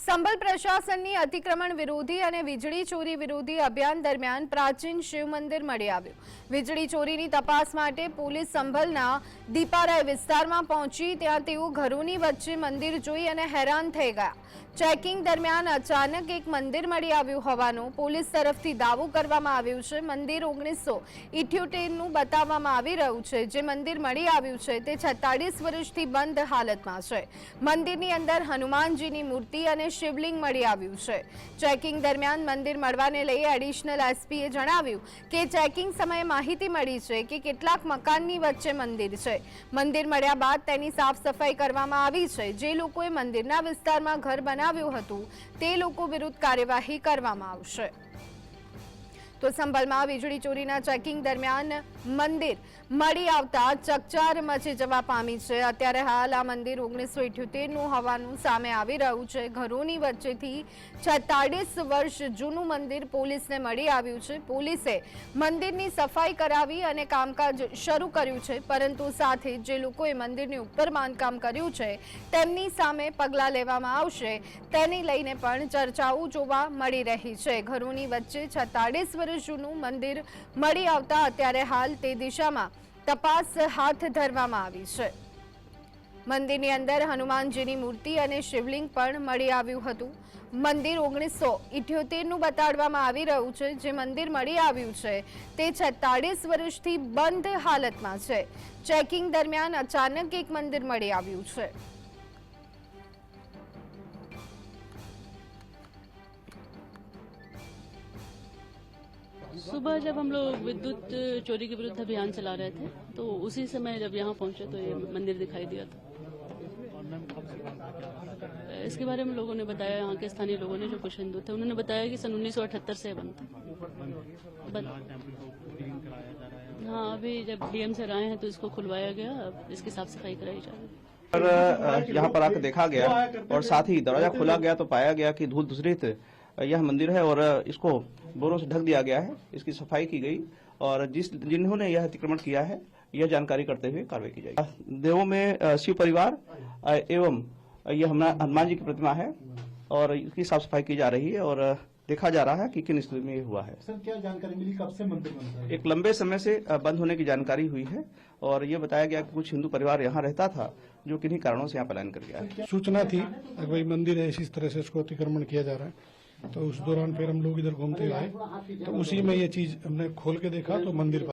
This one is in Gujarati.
સંભલ પ્રશાસનની અતિક્રમણ વિરોધી અને વીજળી ચોરી વિરોધી અભિયાન દરમિયાન પ્રાચીન શિવ મંદિર મળી આવ્યું. વીજળી ચોરીની તપાસ માટે પોલીસ સંભલના દીપારાય વિસ્તારમાં પહોંચી, ત્યાં તેઓ ઘરોની વચ્ચે મંદિર જોઈ અને હેરાન થઈ ગયા. ચેકિંગ દરમિયાન અચાનક એક મંદિર મળી આવ્યું હોવાનું પોલીસ તરફથી દાવો કરવામાં આવ્યું છે. મંદિર ઓગણીસો ઇઠ્યોતેરનું બતાવવામાં આવી રહ્યું છે. જે મંદિર મળી આવ્યું છે તે છેતાળીસ વર્ષથી બંધ હાલતમાં છે. મંદિરની અંદર હનુમાનજીની મૂર્તિ અને શિવલિંગ મળી આવ્યું છે. ચેકિંગ દરમિયાન મંદિર મળવાને લઈ એડિશનલ એસપીએ જણાવ્યું કે ચેકિંગ સમયે માહિતી મળી છે કે કેટલાક મકાનની વચ્ચે મંદિર છે. મંદિર મળ્યા બાદ તેની સાફ સફાઈ કરવામાં આવી છે. જે લોકોએ મંદિરના વિસ્તારમાં ઘર બનાવ્યું હતું, તે લોકો વિરુદ્ધ કાર્યવાહી કરવામાં આવશે. તો સંભલમાં વીજળી ચોરીના ચેકિંગ દરમિયાન મંદિર મળી આવતા ચકચાર મચી જવા પામી છે. અત્યારે હાલ આ મંદિર ઓગણીસો ઇઠ્યોતેરનું હોવાનું સામે આવી રહ્યું છે. ઘરોની વચ્ચેથી છેતાળીસ વર્ષ જૂનું મંદિર પોલીસને મળી આવ્યું છે. પોલીસે મંદિરની સફાઈ કરાવી અને કામકાજ શરૂ કર્યું છે. પરંતુ સાથે જે લોકોએ મંદિરની ઉપર બાંધકામ કર્યું છે, તેમની સામે પગલાં લેવામાં આવશે. તેને લઈને પણ ચર્ચાઓ જોવા મળી રહી છે. ઘરોની વચ્ચે છતાળીસ વર્ષ જૂનું મંદિર મળી આવતા અત્યારે હાલ તે દિશામાં તપાસ હાથ ધરવામાં આવી છે. મંદિરની અંદર હનુમાનજીની મૂર્તિ અને શિવલિંગ પણ મળી આવ્યું હતું. મંદિર ઓગણીસો ઇઠ્યોતેરનું બતાડવામાં આવી રહ્યું છે. જે મંદિર મળી આવ્યું છે તે છેતાળીસ વર્ષથી બંધ હાલતમાં છે. ચેકિંગ દરમિયાન અચાનક એક મંદિર મળી આવ્યું છે. सुबह जब हम लोग विद्युत चोरी के विरुद्ध अभियान चला रहे थे तो उसी समय जब यहाँ पहुँचे तो ये मंदिर दिखाई दिया था। इसके बारे में लोगों ने बताया, यहाँ के स्थानीय लोगों ने जो कुछ हिंदू थे, उन्होंने बताया कि सन उन्नीस से बंद था। हाँ अभी जब डीएम सर आए हैं तो इसको खुलवाया गया, अब इसकी साफ़ सफ़ाई कराई जा रही यहाँ पर आकर देखा गया, और साथ ही दरवाज़ा खोला गया तो पाया गया कि धूल दूसरित यह मंदिर है और इसको बोरों से ढक दिया गया है। इसकी सफ़ाई की गई और जिस जिन्होंने यह अतिक्रमण किया है यह जानकारी करते हुए कार्रवाई की जाएगी। देवों में शिव परिवार एवं यह हमारा हनुमान जी की प्रतिमा है और इसकी साफ़ सफ़ाई की जा रही है और देखा जा रहा है कि किन स्थिति में हुआ है। सर क्या जानकारी मिली? कब से मंदिर रहा है एक लंबे समय से बंद होने की जानकारी हुई है और ये बताया गया कि कुछ हिंदू परिवार यहाँ रहता था जो किन्हीं कारणों से यहाँ पलायन कर गया है। सूचना थी? भाई मंदिर है इसी तरह से इसको अतिक्रमण किया जा रहा है। तो उस दौरान फिर हम लोग इधर घूमते हुए आए तो उसी में ये चीज हमने खोल के देखा तो मंदिर